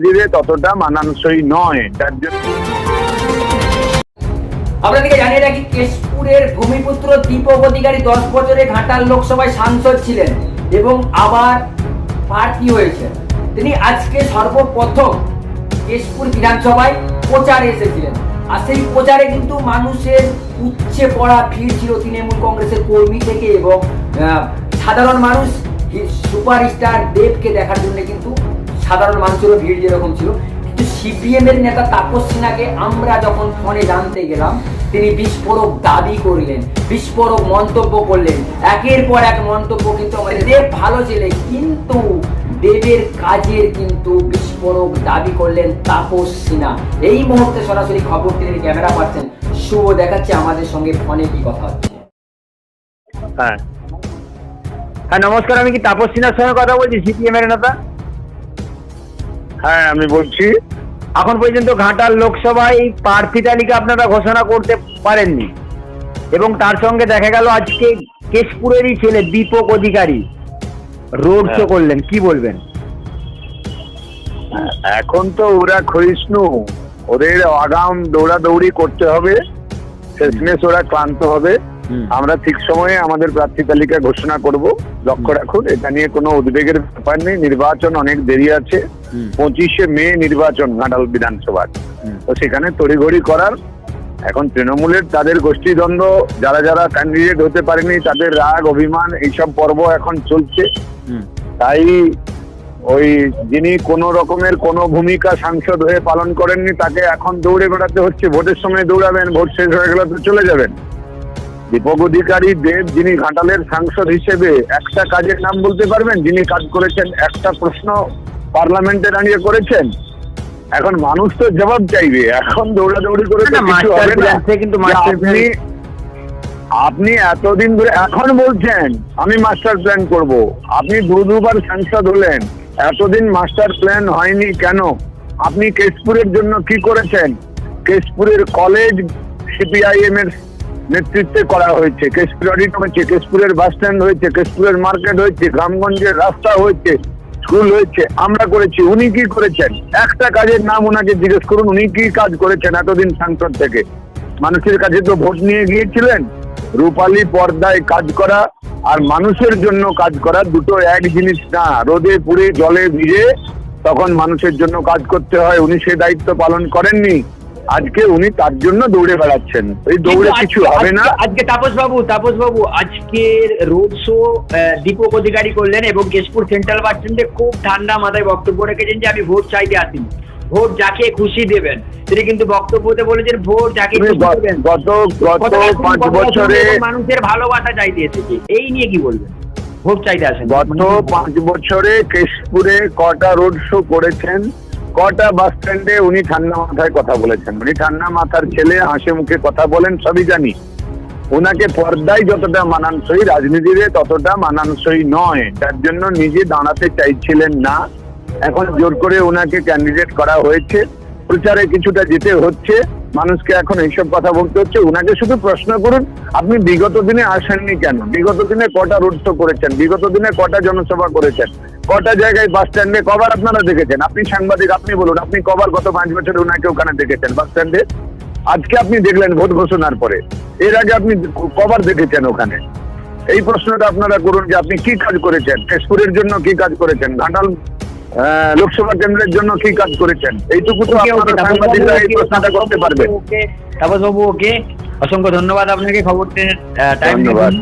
রাজনীতিতে ততটা মানানসই নয়, যার জন্য আপনাদেরকে জানিয়ে রাখি, কেশপুরের ভূমিপুত্র দীপক অধিকারী দশ বছরে ঘাটাল লোকসভায় সাংসদ ছিলেন এবং আবার প্রার্থী হয়েছেন। তিনি আজকে সর্বপ্রথম কেশপুর বিধানসভায় প্রচারে এসেছিলেন। আর সেই প্রচারে কিন্তু মানুষের উচ্ছে পড়া ভিড় ছিল তৃণমূল কংগ্রেসের কর্মী থেকে এবং সাধারণ মানুষ সুপারস্টার দেবকে দেখার জন্য কিন্তু সাধারণ মানুষেরও ভিড় যেরকম ছিল। কিন্তু সিপিএম এর নেতা তাপস সিনহাকে আমরা যখন ফোনে জানতে গেলাম, তিনি বিস্ফোরক দাবি করলেন, বিস্ফোরক মন্তব্য করলেন। একের পর এক মন্তব্য কিন্তু আমাদের দেব ভালো ছেলে কিন্তু দেবের কাজের কিন্তু বিস্ফোরক দাবি করলেন তাপস সিনহা। এই মুহূর্তে সরাসরি খবর তিনি ক্যামেরা পাচ্ছেন। শুভ দেখাচ্ছে আমাদের সঙ্গে ফোনে কি কথা হচ্ছে। হ্যাঁ। হ্যাঁ নমস্কার, আমি কি তাপস সিনহার সঙ্গে কথা বলছি সিপিএম এর নেতা? হ্যাঁ আমি বলছি। এখন পর্যন্ত ঘাটাল লোকসভায় প্রার্থী তালিকা আপনারা ঘোষণা করতে পারেননি। এবং তার সঙ্গে দেখা গেল আজকে কেশপুরেরই ছেলে দীপক অধিকারী। রোড শো হ্যাঁ। করলেন কি বলবেন? এখন তো ওরা ক্ষয়িষ্ণু। ওদের আগাম দৌড়াদৌড়ি করতে হবে। শেষমেশ ওরা ক্লান্ত হবে। আমরা ঠিক সময়ে আমাদের প্রার্থী তালিকা ঘোষণা করব। লক্ষ্য রাখুন এটা নিয়ে কোনো উদ্বেগের ব্যাপার নেই। নির্বাচন অনেক দেরি আছে। পঁচিশে মে নির্বাচন ঘাটাল বিধানসভার। তো সেখানে তড়িঘড়ি করার এখন তৃণমূলের তাদের গোষ্ঠীদ্বন্দ্ব যারা যারা ক্যান্ডিডেট হতে পারেনি তাদের রাগ অভিমান এইসব পর্ব এখন চলছে। তাই ওই যিনি কোনো রকমের কোনো ভূমিকা সাংসদ হয়ে পালন করেননি তাকে এখন দৌড়ে বেড়াতে হচ্ছে। ভোটের সময় দৌড়াবেন ভোট শেষ হয়ে গেলে তো চলে যাবেন। দীপক অধিকারী দেব যিনি ঘাটালের সাংসদ হিসেবে একটা কাজের নাম বলতে পারবেন? যিনি কাজ করেছেন একটা প্রশ্ন পার্লামেন্টে দাঁড়িয়ে করেছেন? এখন মানুষ তো জবাব চাইবে এখন দৌড়াদৌড়ি করে কিন্তু আপনি এতদিন ধরে এখন বলছেন আমি মাস্টার প্ল্যান করব। আপনি দু দুবার সাংসদ হলেন এতদিন মাস্টার প্ল্যান হয়নি কেন? আপনি কেশপুরের জন্য কি করেছেন? কেশপুরের কলেজ সিপিআইএম এর নেতৃত্বে করা হয়েছে কেশপুর অডিট হয়েছে কেশপুরের বাস স্ট্যান্ড হয়েছে কেশপুরের মার্কেট হয়েছে গ্রামগঞ্জের রাস্তা হয়েছে। স্কুল হয়েছে, আমরা করেছি, উনি কি করেছেন? একটা কাজের নাম ওনাকে জিজ্ঞেস করুন, উনি কি কাজ করেছেন এতদিন সাংসদ থেকে? মানুষের কাছে তো ভোট নিয়ে গিয়েছিলেন। রূপালী পর্দায় কাজ করা আর মানুষের জন্য কাজ করা দুটো এক জিনিস না। রোদে পুড়ে জলে ভিজে তখন মানুষের জন্য কাজ করতে হয়, উনি সে দায়িত্ব পালন করেননি। আজকে উনি তার জন্য দৌড়ে বেড়াচ্ছেন। এই দৌড়ে কিছু হবে না। আজকে- তাপস বাবু তাপস বাবু আজকের রোড শো দীপক অধিকারী করলেন এবং কেশপুর সেন্ট্রাল বাস স্ট্যান্ডে খুব ঠান্ডা মাথায় বক্তব্য রেখেছেন যে আমি ভোট চাইতে আসিনি। ভোট যাকে খুশি দেবেন। তিনি কিন্তু বক্তব্যতে বলেছেন ভোট যাকে গত গত পাঁচ বছরে মানুষের ভালোবাসা চাইতে এসেছে। এই নিয়ে কি বলবেন? ভোট চাইতে আসেন। গত পাঁচ বছরে কেশপুরে কটা রোড শো করেছেন? কটা বাস স্ট্যান্ডে উনি ঠান্ডা মাথায় কথা বলেছেন। উনি ঠান্ডা মাথার ছেলে, হাসি মুখে কথা বলেন, সবই জানি। ওনাকে পর্দায় যতটা মানানসই, রাজনীতিতে ততটা মানানসই নয়। যার জন্য নিজে দাঁড়াতে চাইছিলেন না। এখন জোর করে ওনাকে ক্যান্ডিডেট করা হয়েছে। প্রচারে কিছুটা যেতে হচ্ছে। মানুষকে এখন এইসব কথা বলতে হচ্ছে। ওনাকে শুধু প্রশ্ন করুন, আপনি বিগত দিনে আসেননি কেন? বিগত দিনে কটা শো করেছেন? বিগত দিনে কটা জনসভা করেছেন? কটা জায়গায় বাস স্ট্যান্ডে কবার আপনারা দেখেছেন? আপনি সাংবাদিক আপনি বলুন আপনি কবার গত পাঁচ বছরে ওনাকে ওখানে দেখেছেন বাস স্ট্যান্ডে আজকে আপনি দেখলেন ভোট ঘোষণার পরে। এর আগে আপনি কবার দেখেছেন ওখানে। এই প্রশ্নটা আপনারা করুন যে আপনি কি কাজ করেছেন? কেশপুরের জন্য কি কাজ করেছেন? ঘাটাল লোকসভা কেন্দ্রের জন্য কি কাজ করেছেন? এইটুকু তো আপনারা সাংবাদিকরা এই প্রশ্নটা করতে পারবেন তাপস বাবু ওকে। অসংখ্য ধন্যবাদ আপনাকে খবরটির টাইম ধন্যবাদ।